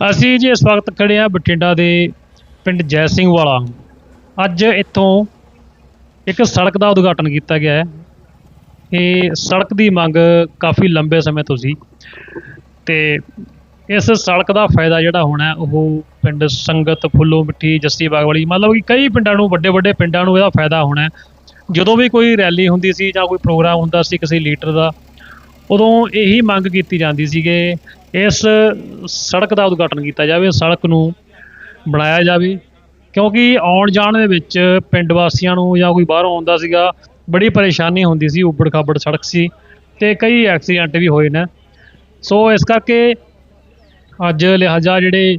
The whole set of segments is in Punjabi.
ਅਸੀਂ ਜੀ ਇਸ ਵਕਤ ਖੜੇ ਆ ਬਠਿੰਡਾ ਦੇ ਪਿੰਡ ਜੈ ਸਿੰਘ ਵਾਲਾ। ਅੱਜ ਇੱਥੋਂ ਇੱਕ ਸੜਕ ਦਾ ਉਦਘਾਟਨ ਕੀਤਾ ਗਿਆ ਹੈ। ਇਹ ਸੜਕ ਦੀ ਮੰਗ ਕਾਫੀ ਲੰਬੇ ਸਮੇਂ ਤੋਂ ਸੀ ਤੇ ਇਸ ਸੜਕ ਦਾ ਫਾਇਦਾ ਜਿਹੜਾ ਹੋਣਾ ਉਹ ਪਿੰਡ ਸੰਗਤ, ਫੁੱਲੋ ਮਿੱਠੀ, ਜੱਸੀ ਬਾਗ ਵਾਲੀ ਮਤਲਬ ਕਿ ਕਈ ਪਿੰਡਾਂ ਨੂੰ ਵੱਡੇ ਵੱਡੇ ਪਿੰਡਾਂ ਨੂੰ ਇਹਦਾ ਫਾਇਦਾ ਹੋਣਾ ਜਦੋਂ ਵੀ ਕੋਈ ਰੈਲੀ ਹੁੰਦੀ ਸੀ ਜਾਂ ਕੋਈ ਪ੍ਰੋਗਰਾਮ ਹੁੰਦਾ ਸੀ ਕਿਸੇ ਲੀਡਰ ਦਾ, ਉਦੋਂ ਇਹੀ ਮੰਗ ਕੀਤੀ ਜਾਂਦੀ ਸੀ ਕਿ ਇਸ ਸੜਕ ਦਾ ਉਦਘਾਟਨ ਕੀਤਾ ਜਾਵੇ, ਸੜਕ ਨੂੰ ਬਣਾਇਆ ਜਾਵੇ, ਕਿਉਂਕਿ ਆਉਣ ਜਾਣ ਦੇ ਵਿੱਚ ਪਿੰਡ ਵਾਸੀਆਂ ਨੂੰ ਜਾਂ ਕੋਈ ਬਾਹਰੋਂ ਆਉਂਦਾ ਸੀਗਾ, ਬੜੀ ਪਰੇਸ਼ਾਨੀ ਹੁੰਦੀ ਸੀ, ਉੱਬੜ ਖਾਬੜ ਸੜਕ ਸੀ ਤੇ ਕਈ ਐਕਸੀਡੈਂਟ ਵੀ ਹੋਏ ਨੇ। ਸੋ ਇਸ ਕਰਕੇ ਅੱਜ ਲਿਹਾਜ਼ਾ ਜਿਹੜੇ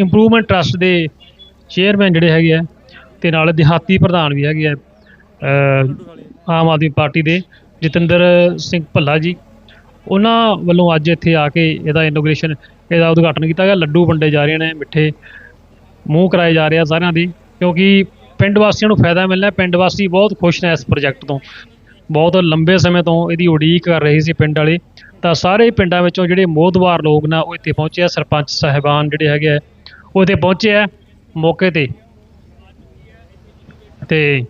ਇੰਪਰੂਵਮੈਂਟ ਟਰਸਟ ਦੇ ਚੇਅਰਮੈਨ ਜਿਹੜੇ ਹੈਗੇ ਆ ਤੇ ਨਾਲ ਦਿਹਾਤੀ ਪ੍ਰਧਾਨ ਵੀ ਹੈਗੇ ਆ ਆਮ ਆਦਮੀ ਪਾਰਟੀ ਦੇ, ਜਤਿੰਦਰ ਸਿੰਘ ਭੱਲਾ ਜੀ। ਉਹਨਾਂ ਵੱਲੋਂ ਅੱਜ ਇੱਥੇ ਆ ਕੇ ਇਹਦਾ ਇਨੋਗ੍ਰੇਸ਼ਨ ਇਹਦਾ ਉਦਘਾਟਨ ਕੀਤਾ ਗਿਆ। ਲੱਡੂ ਵੰਡੇ ਜਾ ਰਹੇ ਨੇ ਮਿੱਠੇ ਮੂੰਹ ਕਰਾਏ ਜਾ ਰਹੇ ਆ ਸਾਰਿਆਂ ਦੀ ਕਿਉਂਕਿ ਪਿੰਡ ਵਾਸੀਆਂ ਨੂੰ ਫਾਇਦਾ ਮਿਲਣਾ। ਪਿੰਡ ਵਾਸੀ ਬਹੁਤ ਖੁਸ਼ ਨੇ ਇਸ ਪ੍ਰੋਜੈਕਟ ਤੋਂ। ਬਹੁਤ ਲੰਬੇ ਸਮੇਂ ਤੋਂ ਇਹਦੀ ਉਡੀਕ ਕਰ ਰਹੇ ਸੀ ਪਿੰਡ ਵਾਲੇ। ਤਾਂ ਸਾਰੇ ਪਿੰਡਾਂ ਵਿੱਚੋਂ ਜਿਹੜੇ ਮੋਹਦਵਾਰ ਲੋਕ ਨਾ ਉਹ ਇੱਥੇ ਪਹੁੰਚੇ ਆ। ਸਰਪੰਚ ਸਾਹਿਬਾਨ ਜਿਹੜੇ ਹੈਗੇ ਆ ਉਹ ਇੱਥੇ ਪਹੁੰਚੇ ਆ ਮੌਕੇ ਤੇ। ਤੇ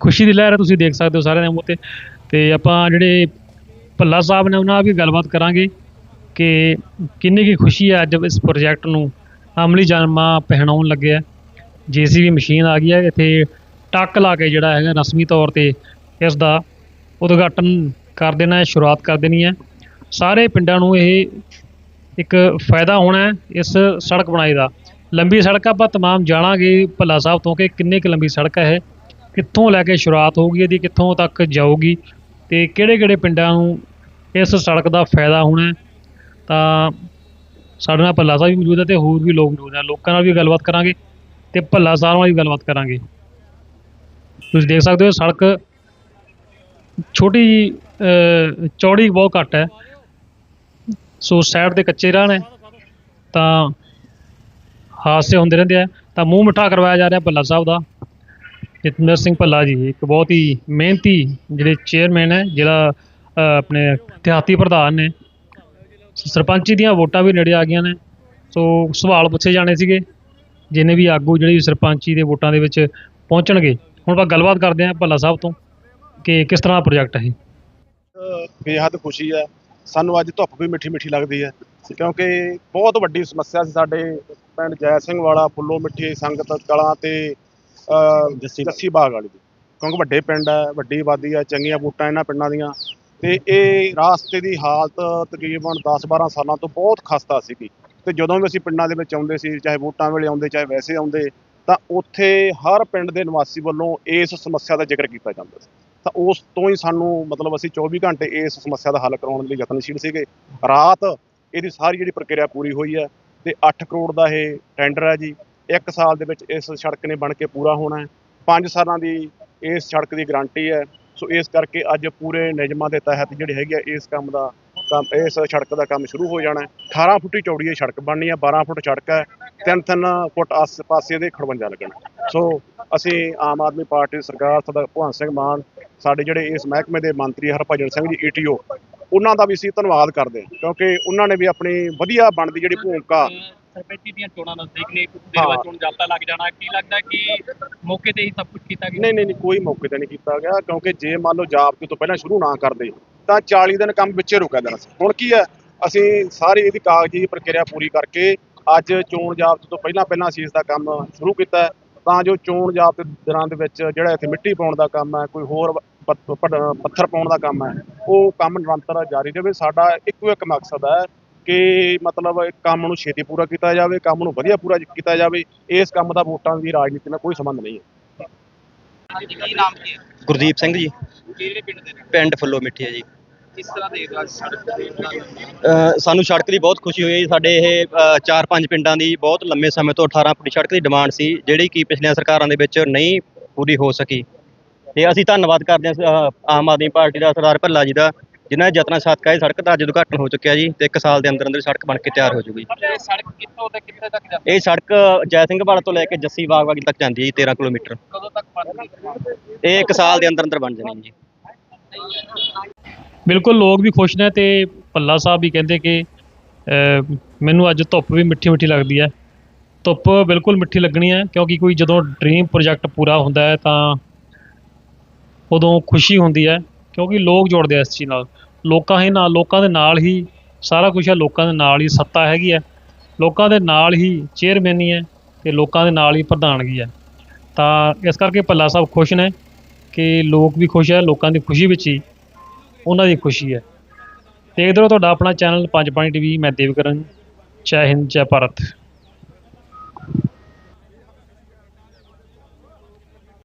ਖੁਸ਼ੀ ਦੀ ਲਹਿਰ ਹੈ, ਤੁਸੀਂ ਦੇਖ ਸਕਦੇ ਹੋ ਸਾਰਿਆਂ ਦੇ ਮੂੰਹ ਤੇ। ਤੇ ਆਪਾਂ ਜਿਹੜੇ ਭੱਲਾ ਸਾਹਿਬ ਨੇ ਉਹਨਾਂ ਨਾਲ ਵੀ ਗੱਲਬਾਤ ਕਰਾਂਗੇ ਕਿ ਕਿੰਨੀ ਕੀ ਖੁਸ਼ੀ ਹੈ ਅੱਜ ਇਸ ਪ੍ਰੋਜੈਕਟ ਨੂੰ ਅਮਲੀ ਜਾਮਾ ਪਹਿਨਾਉਣ ਲੱਗਿਆ ਜੀਸੀਬੀ ਮਸ਼ੀਨ ਆ ਗਈ ਹੈ, ਇੱਥੇ ਟੱਕ ਲਾ ਕੇ ਜਿਹੜਾ ਹੈਗਾ ਰਸਮੀ ਤੌਰ ਤੇ ਇਸ ਦਾ ਉਦਘਾਟਨ ਕਰ ਦੇਣਾ ਹੈ, ਸ਼ੁਰੂਆਤ ਕਰ ਦੇਣੀ ਹੈ। ਸਾਰੇ ਪਿੰਡਾਂ ਨੂੰ ਇਹ ਇੱਕ ਫਾਇਦਾ ਹੋਣਾ ਇਸ ਸੜਕ ਬਣਾਈ ਦਾ। ਲੰਬੀ ਸੜਕ ਆਪਾਂ ਤਮਾਮ ਜਾਣਾਂਗੇ ਭੱਲਾ ਸਾਹਿਬ ਤੋਂ ਕਿ ਕਿੰਨੇ ਕੁ ਲੰਬੀ ਸੜਕ ਹੈ ਇਹ, ਕਿੱਥੋਂ ਲੈ ਕੇ ਸ਼ੁਰੂਆਤ ਹੋਊਗੀ ਇਹਦੀ ਕਿੱਥੋਂ ਤੱਕ ਜਾਊਗੀ ਤੇ ਕਿਹੜੇ ਕਿਹੜੇ ਪਿੰਡਾਂ ਨੂੰ ਇਸ ਸੜਕ ਦਾ ਫਾਇਦਾ ਹੋਣਾ ਤਾਂ ਸਾਡੇ ਨਾਲ ਭੱਲਾ ਸਾਹਿਬ ਵੀ ਮੌਜੂਦ ਹੈ ਤੇ ਹੋਰ ਵੀ ਲੋਕ ਮੌਜੂਦ ਹੈ। ਲੋਕਾਂ ਨਾਲ ਵੀ ਗੱਲਬਾਤ ਕਰਾਂਗੇ ਤੇ ਭੱਲਾ ਸਾਹਿਬ ਨਾਲ ਵੀ ਗੱਲਬਾਤ ਕਰਾਂਗੇ। ਤੁਸੀਂ ਦੇਖ ਸਕਦੇ ਹੋ ਸੜਕ ਛੋਟੀ ਜਿਹੀ ਚੌੜੀ ਬਹੁਤ ਘੱਟ ਹੈ। ਸੋ ਸਾਈਡ ਤੇ ਕੱਚੇ ਰਾਹ ਨੇ, ਤਾਂ ਹਾਦਸੇ ਹੁੰਦੇ ਰਹਿੰਦੇ ਆ। ਤਾਂ ਮੂੰਹ ਮਿੱਠਾ ਕਰਵਾਇਆ ਜਾ ਰਿਹਾ ਭੱਲਾ ਸਾਹਿਬ ਦਾ। ਜਤਿੰਦਰ ਸਿੰਘ ਭੱਲਾ ਜੀ, ਇੱਕ ਬਹੁਤ ਹੀ ਮਿਹਨਤੀ ਜਿਹੜੇ ਚੇਅਰਮੈਨ ਹੈ, ਜਿਹੜਾ ਆਪਣੇ ਇਤਿਹਾਤੀ ਪ੍ਰਧਾਨ ਨੇ। ਸਰਪੰਚੀ ਦੀਆਂ ਵੋਟਾਂ ਵੀ ਨੇੜੇ ਆ ਗਈਆਂ ਨੇ। ਸੋ ਸਵਾਲ ਪੁੱਛੇ ਜਾਣੇ ਸੀਗੇ, ਜਿੰਨੇ ਵੀ ਆਗੂ ਜਿਹੜੀ ਸਰਪੰਚੀ ਦੇ ਵੋਟਾਂ ਦੇ ਵਿੱਚ ਪਹੁੰਚਣਗੇ। ਹੁਣ ਆਪਾਂ ਗੱਲਬਾਤ ਕਰਦੇ ਹਾਂ ਭੱਲਾ ਸਾਹਿਬ ਤੋਂ ਕਿ ਕਿਸ ਤਰ੍ਹਾਂ ਦਾ ਪ੍ਰੋਜੈਕਟ ਹੈ ਬੇਹੱਦ ਖੁਸ਼ੀ ਹੈ। ਸਾਨੂੰ ਅੱਜ ਧੁੱਪ ਵੀ ਮਿੱਠੀ ਮਿੱਠੀ ਲੱਗਦੀ ਹੈ, ਕਿਉਂਕਿ ਬਹੁਤ ਵੱਡੀ ਸਮੱਸਿਆ ਸੀ ਸਾਡੇ ਪਿੰਡ ਜੈ ਸਿੰਘ ਵਾਲਾ, ਫੁੱਲੋ ਮਿੱਠੀ ਸੰਗਤ ਕਲਾਂ ਤੇ ਜੱਸੀ ਬਾਗ ਵਾਲੀ ਦੀ। ਕਿਉਂਕਿ ਵੱਡੇ ਪਿੰਡ ਹੈ ਵੱਡੀ ਆਬਾਦੀ ਹੈ ਚੰਗੀਆਂ ਵੋਟਾਂ ਇਹਨਾਂ ਪਿੰਡਾਂ ਦੀਆਂ। ਤੇ ਇਹ ਰਾਸਤੇ ਦੀ ਹਾਲਤ ਤਕਰੀਬਨ 10-12 ਸਾਲਾਂ ਤੋਂ ਬਹੁਤ ਖਸਤਾ ਸੀਗੀ। ਤੇ ਜਦੋਂ ਵੀ ਅਸੀਂ ਪਿੰਡਾਂ ਦੇ ਵਿੱਚ ਆਉਂਦੇ ਸੀ ਚਾਹੇ ਵੋਟਾਂ ਵੇਲੇ ਆਉਂਦੇ ਚਾਹੇ ਵੈਸੇ ਆਉਂਦੇ ਤਾਂ ਉੱਥੇ ਹਰ ਪਿੰਡ ਦੇ ਨਿਵਾਸੀ ਵੱਲੋਂ ਇਸ ਸਮੱਸਿਆ ਦਾ ਜ਼ਿਕਰ ਕੀਤਾ ਜਾਂਦਾ ਸੀ। ਤਾਂ ਉਸ ਤੋਂ ਹੀ ਸਾਨੂੰ ਮਤਲਬ ਅਸੀਂ 24 ਘੰਟੇ ਇਸ ਸਮੱਸਿਆ ਦਾ ਹੱਲ ਕਰਾਉਣ ਲਈ ਯਤਨਸ਼ੀਲ ਸੀਗੇ। ਰਾਤ ਇਹਦੀ ਸਾਰੀ ਜਿਹੜੀ ਪ੍ਰਕਿਰਿਆ ਪੂਰੀ ਹੋਈ ਹੈ ਤੇ 8 ਕਰੋੜ ਦਾ ਇਹ ਟੈਂਡਰ ਹੈ ਜੀ। ਇੱਕ ਸਾਲ ਦੇ ਵਿੱਚ ਇਸ ਸੜਕ ਨੇ ਬਣ ਕੇ ਪੂਰਾ ਹੋਣਾ ਹੈ। 5 ਸਾਲਾਂ ਦੀ ਇਸ ਸੜਕ ਦੀ ਗਾਰੰਟੀ ਹੈ। ਸੋ ਇਸ ਕਰਕੇ ਅੱਜ ਪੂਰੇ ਨਿਯਮਾਂ ਦੇ ਤਹਿਤ ਜਿਹੜੇ ਹੈਗੇ ਆ, ਇਸ ਕੰਮ ਦਾ ਕੰਮ, ਇਸ ਸੜਕ ਦਾ ਕੰਮ ਸ਼ੁਰੂ ਹੋ ਜਾਣਾ ਹੈ। 18 ਫੁੱਟੀ ਚੌੜੀ ਇਹ ਸੜਕ ਬਣਨੀ ਹੈ। 12 ਫੁੱਟ ਸੜਕ ਹੈ। 3-3 ਫੁੱਟ ਆਸ ਪਾਸੇ ਦੇ ਖੜਵੰਜਾ ਲੱਗਣਾ। ਸੋ ਅਸੀਂ ਆਮ ਆਦਮੀ ਪਾਰਟੀ ਸਰਕਾਰ ਸਰਦਾਰ ਭਗਵੰਤ ਸਿੰਘ ਮਾਨ, ਸਾਡੇ ਜਿਹੜੇ ਇਸ ਮਹਿਕਮੇ ਦੇ ਮੰਤਰੀ ਹਰਭਜਨ ਸਿੰਘ ਜੀ ਈਟੀਓ ਉਹਨਾਂ ਦਾ ਵੀ ਅਸੀਂ ਧੰਨਵਾਦ ਕਰਦੇ ਹਾਂ। ਕਿਉਂਕਿ ਉਹਨਾਂ ਨੇ ਵੀ ਆਪਣੀ ਵਧੀਆ ਬਣਦੀ ਜਿਹੜੀ ਭੂਮਿਕਾ ਸਰਪੰਚੀ ਦੀਆਂ ਚੋਣਾਂ ਨਜ਼ਦੀਕ ਨੇ ਕੁਝ। ਦੇਰ ਬਾਅਦ ਚੋਣ ਜਾਬਤਾ ਲੱਗ ਜਾਣਾ। ਕੀ ਲੱਗਦਾ ਕਿ ਮੌਕੇ ਤੇ ਹੀ ਸਭ ਕੁਝ ਕੀਤਾ ਗਿਆ? ਨਹੀਂ ਨਹੀਂ ਨਹੀਂ ਕੋਈ ਮੌਕੇ ਤੇ ਨਹੀਂ ਕੀਤਾ ਗਿਆ ਕਿਉਂਕਿ ਜੇ ਮੰਨ ਲਓ ਜਾਬਤੇ ਤੋਂ ਪਹਿਲਾਂ ਸ਼ੁਰੂ ਨਾ ਕਰਦੇ ਤਾਂ 40 ਦਿਨ ਕੰਮ ਵਿੱਚੇ ਰੁਕਿਆ ਜਾਣਾ ਸੀ ਹੁਣ ਕੀ ਹੈ ਅਸੀਂ ਸਾਰੀ ਇਹਦੀ ਕਾਗਜ਼ੀ ਪ੍ਰਕਿਰਿਆ ਪੂਰੀ ਕਰਕੇ ਅੱਜ ਚੋਣ ਜਾਬਤੇ ਤੋਂ ਪਹਿਲਾਂ ਪਹਿਲਾਂ ਅਸੀਂ ਇਸ ਦਾ ਕੰਮ ਸ਼ੁਰੂ ਕੀਤਾ ਤਾਂ ਜੋ ਚੋਣ ਜਾਬਤੇ ਦਿਨਾਂ ਦੇ ਵਿੱਚ ਜਿਹੜਾ ਇੱਥੇ ਮਿੱਟੀ ਪਾਉਣ ਦਾ ਕੰਮ ਹੈ ਕੋਈ ਹੋਰ ਪੱਥ- ਪੱਥ- ਪੱਥਰ ਪਾਉਣ ਦਾ ਕੰਮ ਹੈ ਉਹ ਕੰਮ ਨਿਰੰਤਰ ਜਾਰੀ ਰਹੇ। ਸਾਡਾ ਇੱਕੋ ਇੱਕ ਮਕਸਦ ਹੈ ਕਿ ਮਤਲਬ ਇਹ ਕੰਮ ਨੂੰ ਛੇਤੀ ਪੂਰਾ ਕੀਤਾ ਜਾਵੇ ਕੰਮ ਨੂੰ ਵਧੀਆ ਪੂਰਾ ਕੀਤਾ ਜਾਵੇ ਇਸ ਕੰਮ ਦਾ ਵੋਟਾਂ ਦੀ ਰਾਜਨੀਤੀ ਨਾਲ ਕੋਈ ਸੰਬੰਧ ਨਹੀਂ ਹੈ। ਹਾਂਜੀ ਕੀ ਨਾਮ ਕੀ ਹੈ? ਗੁਰਦੀਪ ਸਿੰਘ ਜੀ। ਕਿਹੜੇ ਪਿੰਡ ਦੇ ਨੇ? ਪਿੰਡ ਫੁੱਲੋ ਮਿੱਠੀ ਹੈ ਜੀ। ਕਿਸ ਤਰ੍ਹਾਂ ਦੇ ਰਾਜ ਸੜਕ ਦੇ ਨਾਲ ਅ, ਸਾਨੂੰ ਸੜਕ ਦੀ ਬਹੁਤ ਖੁਸ਼ੀ ਹੋਈ ਸਾਡੇ ਇਹ ਚਾਰ ਪੰਜ ਪਿੰਡਾਂ ਦੀ ਬਹੁਤ ਲੰਮੇ ਸਮੇਂ ਤੋਂ 18 ਫੁੱਟ ਸੜਕ ਦੀ ਡਿਮਾਂਡ ਸੀ ਜਿਹੜੀ ਕਿ ਪਿਛਲੀਆਂ ਸਰਕਾਰਾਂ ਦੇ ਵਿੱਚ ਨਹੀਂ ਪੂਰੀ ਹੋ ਸਕੀ। ਤੇ ਅਸੀਂ ਧੰਨਵਾਦ ਕਰਦੇ ਹਾਂ ਆਮ ਆਦਮੀ ਪਾਰਟੀ ਦਾ ਸਰਦਾਰ ਭੱਲਾ ਜੀ ਦਾ। ਜਿਨ੍ਹਾਂ ਦੇ ਯਤਨਾਂ ਸਦਕਾ ਇਹ ਸੜਕ ਦਾ ਅੱਜ ਉਦਘਾਟਨ ਹੋ ਚੁੱਕਿਆ ਜੀ ਤੇ ਇੱਕ ਸਾਲ ਦੇ ਅੰਦਰ ਅੰਦਰ ਸੜਕ ਬਣ ਕੇ ਤਿਆਰ ਹੋ ਜੂਗੀ। ਇਹ ਸੜਕ ਕਿੱਥੋਂ ਤੇ ਕਿੱਥੇ ਤੱਕ ਜਾਂਦੀ? ਇਹ ਸੜਕ ਜੈ ਸਿੰਘ ਵਾਲਾ ਤੋਂ ਲੈ ਕੇ ਜੱਸੀ ਬਾਗ ਵਾਲੀ ਤੱਕ ਜਾਂਦੀ ਹੈ ਜੀ 13 ਕਿਲੋਮੀਟਰ। ਕਦੋਂ ਤੱਕ ਬਣਦੀ ਇਹ? ਇੱਕ ਸਾਲ ਦੇ ਅੰਦਰ ਅੰਦਰ ਬਣ ਜਾਣੀ ਜੀ। ਬਿਲਕੁਲ ਲੋਕ ਵੀ ਖੁਸ਼ ਨੇ ਤੇ ਭੱਲਾ ਸਾਹਿਬ ਵੀ ਕਹਿੰਦੇ ਕਿ ਮੈਨੂੰ ਅੱਜ ਧੁੱਪ ਵੀ ਮਿੱਠੀ ਮਿੱਠੀ ਲੱਗਦੀ ਹੈ। ਧੁੱਪ ਬਿਲਕੁਲ ਮਿੱਠੀ ਲੱਗਣੀ ਹੈ ਕਿਉਂਕਿ ਕੋਈ ਜਦੋਂ ਡ੍ਰੀਮ ਪ੍ਰੋਜੈਕਟ ਪੂਰਾ ਹੁੰਦਾ ਹੈ ਤਾਂ ਉਦੋਂ ਖੁਸ਼ੀ ਹੁੰਦੀ ਹੈ। ਕਿਉਂਕਿ ਲੋਕ ਜੁੜਦੇ ਆ ਇਸ ਚੀਜ਼ ਨਾਲ। ਲੋਕਾਂ ਹੀ ਨਾਲ ਲੋਕਾਂ ਦੇ ਨਾਲ ਹੀ ਸਾਰਾ ਕੁਝ ਹੈ, ਲੋਕਾਂ ਦੇ ਨਾਲ ਹੀ ਸੱਤਾ ਹੈਗੀ ਹੈ। ਲੋਕਾਂ ਦੇ ਨਾਲ ਹੀ ਚੇਅਰਮੈਨੀ ਹੈ ਤੇ ਲੋਕਾਂ ਦੇ ਨਾਲ ਹੀ ਪ੍ਰਧਾਨਗੀ ਹੈ। ਤਾਂ ਇਸ ਕਰਕੇ ਭੱਲਾ ਸਾਹਿਬ ਖੁਸ਼ ਨੇ ਕਿ ਲੋਕ ਵੀ ਖੁਸ਼ ਹੈ, ਲੋਕਾਂ ਦੀ ਖੁਸ਼ੀ ਵਿੱਚ ਹੀ ਉਹਨਾਂ ਦੀ ਖੁਸ਼ੀ ਹੈ। ਦੇਖਦੇ ਰਹੋ ਤੁਹਾਡਾ ਆਪਣਾ ਚੈਨਲ ਪੰਜ ਪਾਣੀ ਟੀਵੀ, ਮੈਂ ਦੇਵਕਰਨ, ਜੈ ਹਿੰਦ, ਜੈ ਭਾਰਤ।